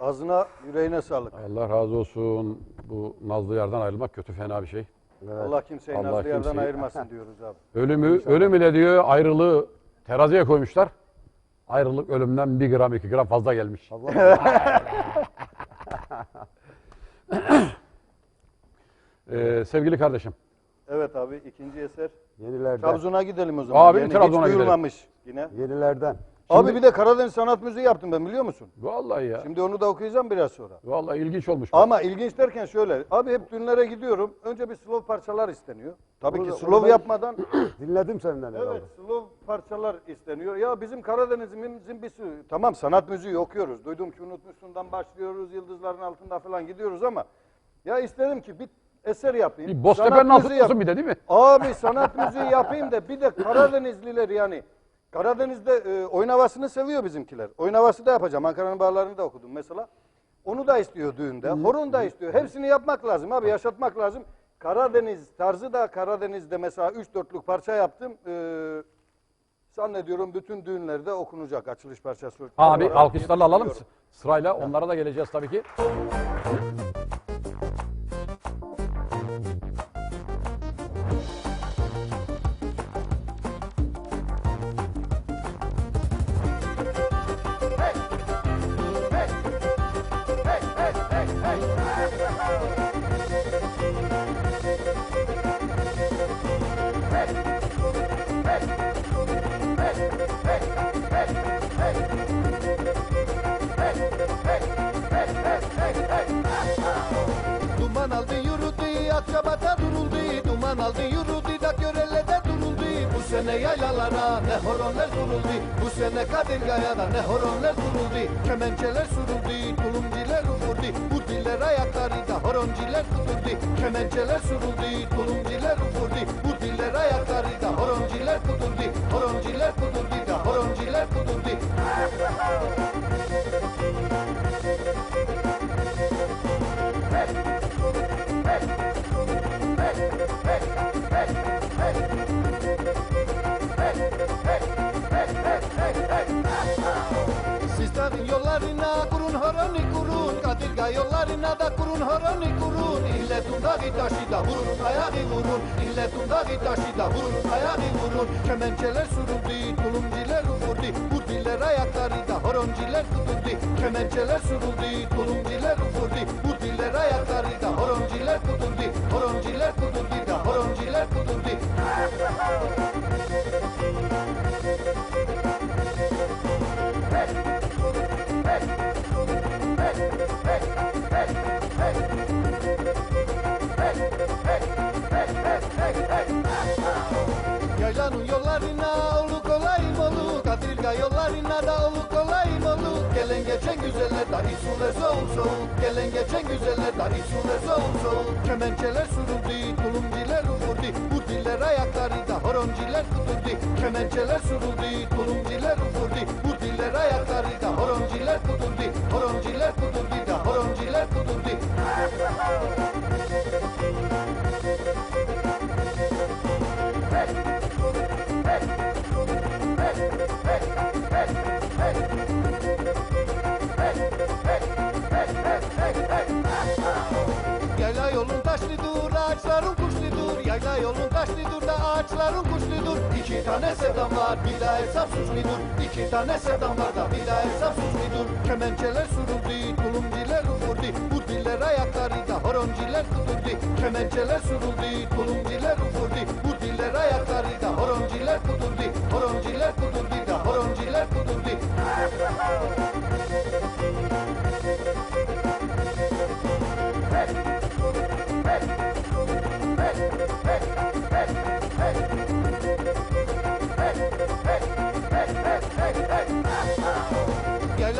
Ağzına, yüreğine sağlık. Allah razı olsun. Bu nazlı yerden ayrılmak kötü fena bir şey. Allah kimseyi Allah nazlı yerden kimseyi- ayırmasın diyoruz abi. Ölümü, ölüm ile diyor ayrılığı teraziye koymuşlar. Ayrılık ölümden bir gram iki gram fazla gelmiş. Ee, sevgili kardeşim. Evet abi ikinci eser. Yenilerden. Trabzon'a gidelim o zaman. Abi, Yeni, Trabzon'a gidelim. yine. Yenilerden. Abi bir de Karadeniz sanat müziği yaptım ben biliyor musun? Vallahi ya. Şimdi onu da okuyacağım biraz sonra. Vallahi ilginç olmuş. bu. Ama ilginç derken şöyle. Abi hep düğünlere gidiyorum. Önce bir slow parçalar isteniyor. Tabii ki Orada- slow yapmadan Dinledim senden herhalde. Evet, slow parçalar isteniyor. Ya bizim Karadeniz'imizin bir sürü, tamam sanat müziği okuyoruz. Duydum ki unutmuşsundan başlıyoruz, yıldızların altında falan gidiyoruz ama ya istedim ki bir eser yapayım. Bir Boztepe'nin sanat altında müziği olsun bir de değil mi? Abi sanat müziği yapayım da bir de Karadenizliler yani. Karadeniz'de e, oyun havasını seviyor bizimkiler. Oyun havası da yapacağım. Ankara'nın bağlarını da okudum mesela. Onu da istiyor düğünde. Horon da istiyor. Hepsini yapmak lazım abi. Yaşatmak lazım. Karadeniz tarzı da Karadeniz'de mesela 3-4'lük parça yaptım. Ee, zannediyorum bütün düğünlerde okunacak açılış parçası. Abi olarak alkışlarla alalım sırayla. Onlara da geleceğiz tabii ki. Sene yaylalara ne horonlar duruldu. Bu sene Kadirga'ya da ne horonlar duruldu. Kemençeler sürüldü, tulumciler ufurdu. Bu diller ayakları da horonciler tuturdu. Kemençeler sürüldü, tulumciler ufurdu. Sizlerin yollarına kurun horoni kurun. Kadirga yollarına da kurun horoni kurun. İlletun dağı taşı da vurun ayağı vurun. İlletun dağı taşı da vurun ayağı vurun. Kemençeler sürüldü tulumciler ufurdu Bu diller ayakları da horonciler tutuldu Kemençeler sürüldü tulumciler ufurdu Bu diller ayakları da horonciler tutuldu Horonciler tutuldu Yaylanın yollarına olu kolayım olu Kadirga yollarına da olu kolayım olu Gelen geçen güzeller da isu ve soğuk soğuk. Gelen geçen güzeller da isu ve soğuk soğuk. Kemençeler sürüldü, tulumciler ufurdu Bu diller ayakları da horonciler tuturdu Kemençeler sürüldü, tulumciler ufurdu Bu diller ayakları da horonciler tuturdu Horonciler tuturdu da horonciler tuturdu yolun taşlı dur da ağaçların kuşlu dur. İki tane sevdam var, bir daha hesap suçludur. İki tane sevdam var da bir daha hesap suçludur. Kemençeler sürüldü, tulumciler ufurdu. Bu diller ayakları da horonciler tuturdu. Kemençeler sürüldü, tulumciler ufurdu. Bu diller ayakları da horonciler tuturdu. Horonciler tuturdu da horonciler tuturdu.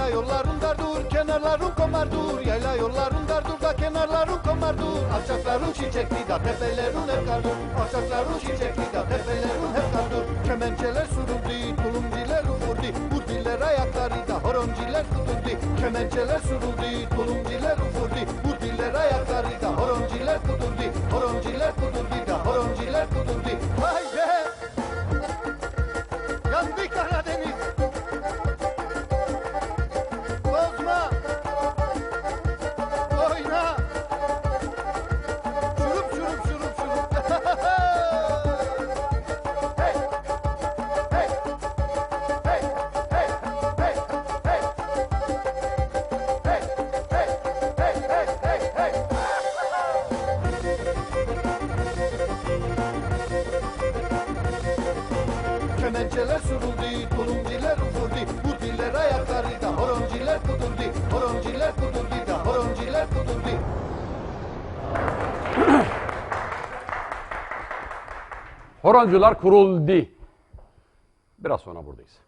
Yayla yollarında dur, kenarların komar dur. Yayla yollarında dur da kenarların komar dur. Alçakların çiçekli da tepelerin hep kardur. Alçakların çiçekli da tepelerin hep kardur. Kemençeler sürüldü, tulumciler ufurdu. Bu diller ayakları da horonciler tuturdu. Kemençeler sürüldü, tulumciler Bahçeler sürüldü, tulumciler ufurdu Bu diller ayakları da horonciler kudurdu Horonciler kudurdu da horonciler kudurdu Horoncular kuruldu. Biraz sonra buradayız.